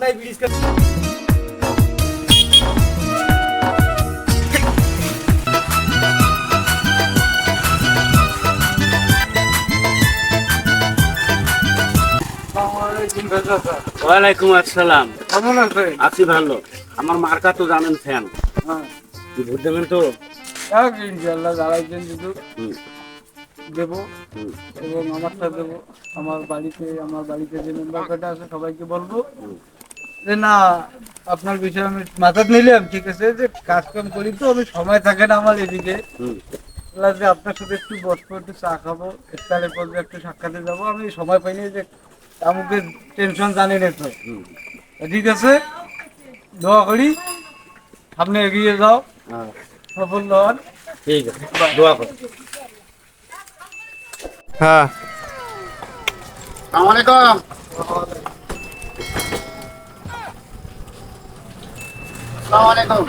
অতলাই bridge ওয়ালাইকুম আসসালাম। কেমন আছে আছি ভালো। আমার মার্কা তো জানেন ফ্যান। হ্যাঁ। ভোট দেবেন তো? ইনশাল্লাহ দাঁড়াইছেন দেবো। এবং আমারটা দেবো। আমার বাড়িতে আমার বাড়িতে যে মেম্বার কটা আছে সবাইকে বলব। যে না আপনার বিষয়ে আমি মাথা নিলাম ঠিক আছে? যে কাজ কাম করি তো আমি সময় থাকে না আমার এদিকে। যে আপনার সাথে একটু বসবো একটু চা খাব ইফতারে করব একটু সাক্ষাতে যাব আমি সময় পাইনি যে আমাকে টেনশন জানি না তো। হুম। ঠিক আছে? দোয়া করি সামনে এগিয়ে যাও। হ্যাঁ, সফল হন। ঠিক আছে দোয়া করো। হ্যাঁ। আসসালামাইকুম আসসালামাইকুম আসসালামাইকুম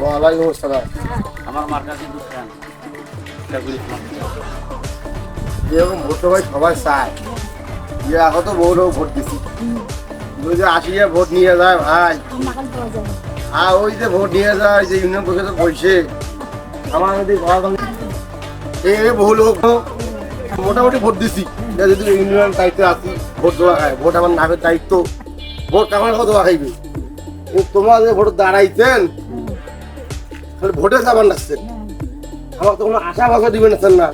ওয়ালাইকুম আসসালাম। আমার যেরকম ভোট ভাই সবাই চায়। যে এখন তো বহু লোক ভোট দিছি। ওই যে ভোট নিয়ে যায় ভাই। আর ওই যে ভোট নিয়ে যায় যে ইউনিয়ন পরিষদে বসে আমার যদি ঘর এই এই বহু লোক। মোটামুটি ভোট দিছি। যদি ইউনিয়ন দায়িত্বে আছি ভোট দেওয়া খায় ভোট আমার নামের দায়িত্ব। ভোট কামার কত দেওয়া খাইবে তোমরা যে ভোট দাঁড়াইছেন খালি ভোটে যাবার নাচছেন আমার তো কোনো আশা ভাষা দিবেন না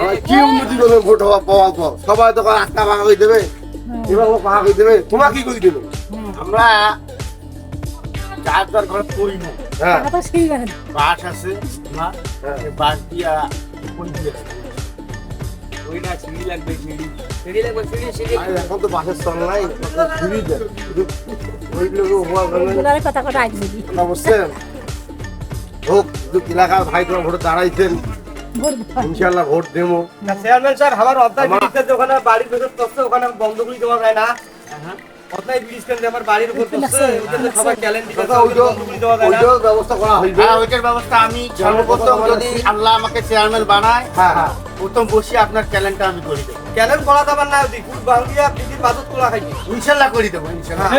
আমার কি উন্নতি করবে ভোট হওয়া পাওয়া পর সবাই তো রাস্তা ভাঙা হয়ে দেবে। এবার ও ভাঙা হয়ে দেবে। তোমার কি করে দেবে? আমরা চার চার ঘর করি না। হ্যাঁ। বাস আছে না বাস দিয়া এখন তো বাসের চল নাই ফ্রি দেয় শুধু ওইগুলো হওয়া গেলে কথা কথা আজ বলি কথা বলছেন হোক এলাকার ভাই তোমার ভোটে দাঁড়াইছেন। ইনশাল্লাহ ভোট দেবো। চেয়ারম্যান স্যার আমার অর্ধায় আমার- ব্রিজটা বাড়ির ভেতর ওখানে বন্ধ করে দেওয়া যায় না। ব্রিজ কেন আমার বাড়ির উপর সবাই চ্যালেঞ্জ ওইটাও ব্যবস্থা করা হইবে। হ্যাঁ ওইটার ব্যবস্থা আমি সর্বপ্রথম যদি আল্লাহ আমাকে চেয়ারম্যান বানায় হ্যাঁ হ্যাঁ। প্রথম বসে আপনার চ্যালেঞ্জটা আমি করি দেবো। চ্যালেঞ্জ করা যাবার না যদি ফুল ভাঙিয়া ব্রিজের বাদত তোলা খাইছি। ইনশাল্লাহ করি দেবো ইনশাল্লাহ।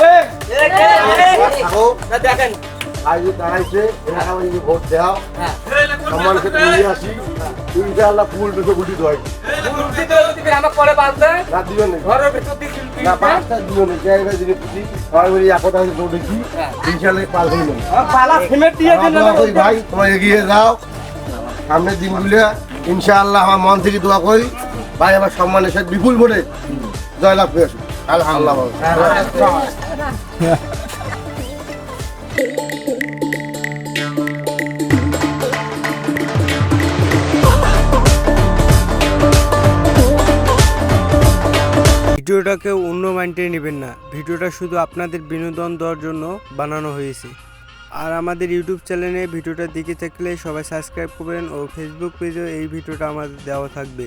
থাকো না দেখেন। ভাই যে দাঁড়াইছে এলাকা যদি ভোট দেওয়া হ্যাঁ। সম্মান ক্ষেত্রে নিয়ে আসি ফুল গুটি দোয়াই হয়ে। যাও সামনের দিনগুলো ইনশাআল্লাহ আমার মন থেকে দোয়া করি। ভাই, আমার সম্মানের সাথে বিপুল ভোটে জয়লাভ করে আলহামদুলিল্লাহ। ভিডিওটাকে অন্য মাইন্ডে নেবেন না। ভিডিওটা শুধু আপনাদের বিনোদন দেওয়ার জন্য বানানো হয়েছে। আর আমাদের ইউটিউব চ্যানেলে ভিডিওটা দেখে থাকলে সবাই সাবস্ক্রাইব করবেন ও ফেসবুক পেজেও এই ভিডিওটা আমাদের দেওয়া থাকবে।